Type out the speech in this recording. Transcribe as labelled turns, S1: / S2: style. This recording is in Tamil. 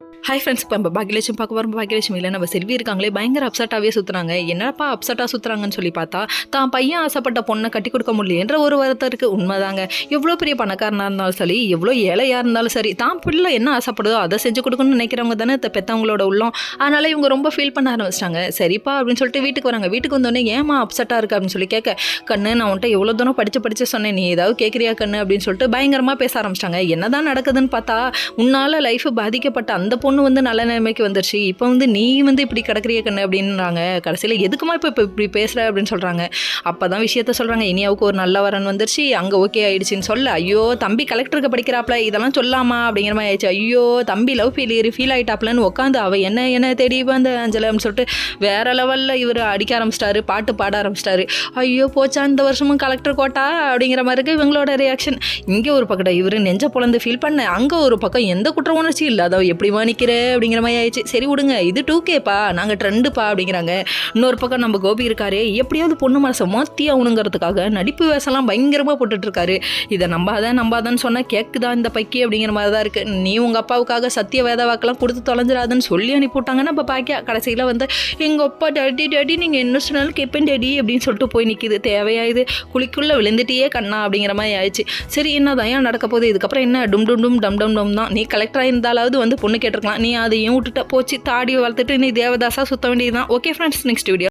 S1: ஹை ஃப்ரெண்ட்ஸ் இப்போ நம்ம பாக்கியலட்சுமி பார்க்க வரும் பாக்கியலட்சுமி இல்லை நம்ம செல்வி இருக்காங்களே பயங்கர அப்செட்டாகவே சுற்றுறாங்க என்னப்பா அப்செட்டாக சுற்றுறாங்கன்னு சொல்லி பார்த்தா தான் பையன் ஆசைப்பட்ட பொண்ணை கட்டி கொடுக்க முடியலன்ற ஒரு வருத்தம் இருக்குது உண்மைதாங்க. எவ்வளோ பெரிய பணக்காரனாக இருந்தாலும் சரி எவ்வளோ ஏழையாக இருந்தாலும் சரி தான் பிள்ளை என்ன ஆசைப்படுதோ அதை செஞ்சு கொடுக்கணும்னு நினைக்கிறவங்க தானே இந்த பெற்றவங்களோட உள்ளம். அதனால் இவங்க ரொம்ப ஃபீல் பண்ண ஆரம்பிச்சிட்டாங்க. சரிப்பா அப்படின்னு சொல்லிட்டு வீட்டுக்கு வராங்க. வீட்டுக்கு வந்தோடனே ஏமா அப்செட்டாக இருக்குது அப்படின்னு சொல்லி கேட்க கண்ணு நான் உன்ட்ட எவ்வளோ தூரம் படித்து படித்து சொன்னேன். நீ ஏதாவது கேட்குறியா கண்ணு? அப்படின்னு சொல்லிட்டு பயங்கரமாக பேச ஆரம்பிச்சிட்டாங்க. என்னதான் நடக்குதுன்னு பார்த்தா உன்னால் லைஃப் பாதிக்கப்பட்ட அந்த அந்த பொண்ணு வந்து நல்ல நிலைமைக்கு வந்துருச்சு. இப்போ வந்து நீ வந்து இப்படி கிடக்கிறிய கண்ணு அப்படின்றாங்க. கடைசியில் எதுக்குமா இப்போ இப்போ இப்படி பேசுகிற அப்படின்னு சொல்கிறாங்க அப்போ தான் விஷயத்த சொல்கிறாங்க இனியாவுக்கு ஒரு நல்ல வரன் வந்துருச்சு. அங்கே ஓகே ஆயிடுச்சுன்னு சொல்ல. ஐயோ தம்பி கலெக்டருக்கு படிக்கிறாப்ல. இதெல்லாம் சொல்லாமா அப்படிங்கிற மாதிரி ஆயிடுச்சு. ஐயோ தம்பி லவ் ஃபீலியர் ஃபீல் ஆகிட்டாப்லன்னு உட்காந்து அவள் என்ன என்ன தேடி வந்து அஞ்சலம்னு சொல்லிட்டு வேற லெவலில் இவர் அடிக்க ஆரம்பிச்சிட்டாரு. பாட்டு பாட ஆரம்பிச்சிட்டாரு. ஐயோ போச்சா இந்த வருஷமும் கலெக்டர் கோட்டா அப்படிங்கிற மாதிரி இருக்கு இவங்களோட ரியாக்ஷன் இங்கே ஒரு பக்கம் இவர் நெஞ்ச பொழந்து ஃபீல் பண்ண. அங்கே ஒரு பக்கம் எந்த குற்ற உணர்ச்சி இல்லை அதை எப்படி நிற்கிற அப்படிங்கிற மாதிரி ஆயிடுச்சு. சரி விடுங்க இது டூ கேப்பா நாங்கள் ட்ரெண்டுப்பா அப்படிங்கிறாங்க. இன்னொரு பக்கம் நம்ம கோபி இருக்காரு எப்படியாவது பொண்ணு மனசை மாற்றி ஆகணுங்கிறதுக்காக நடிப்பு வேஷம்லாம் பயங்கரமாக போட்டுட்டு இருக்காரு இதை நம்பாத நம்பாதான்னு சொன்னால் கேக்குதான் இந்த பைக்கி அப்படிங்கிற மாதிரி தான் இருக்குது நீ உங்கள் அப்பாவுக்காக சத்திய வேத வாக்கெல்லாம் கொடுத்து தொலைஞ்சிடாதுன்னு சொல்லி அனுப்பிவிட்டாங்கன்னா நம்ம பாக்கியா கடைசியில் வந்து எங்கள் அப்பா டேடி டேடி நீங்கள் என்ன சொன்னாலும் கேட்பேன் டேடி அப்படின்னு சொல்லிட்டு போய் நிற்கிது தேவையாயுது இது குழிக்குள்ளே விழுந்துட்டியே கண்ணா அப்படிங்கிற மாதிரி ஆயிடுச்சு. சரி என்னதான் ஏன் நடக்க போகுது? இதுக்கப்புறம் என்ன? டும் டும் டும் டம் டம் டம் தான். நீ கலெக்டராக இருந்தாலாவது வந்து பொண்ணு கேட்டிருக்கலாம். நீ அதையும் விட்டுட்ட. போச்சு தாடி வளர்த்துட்டு நீ தேவதாஸாக சுத்த வேண்டியதுதான். Okay friends next video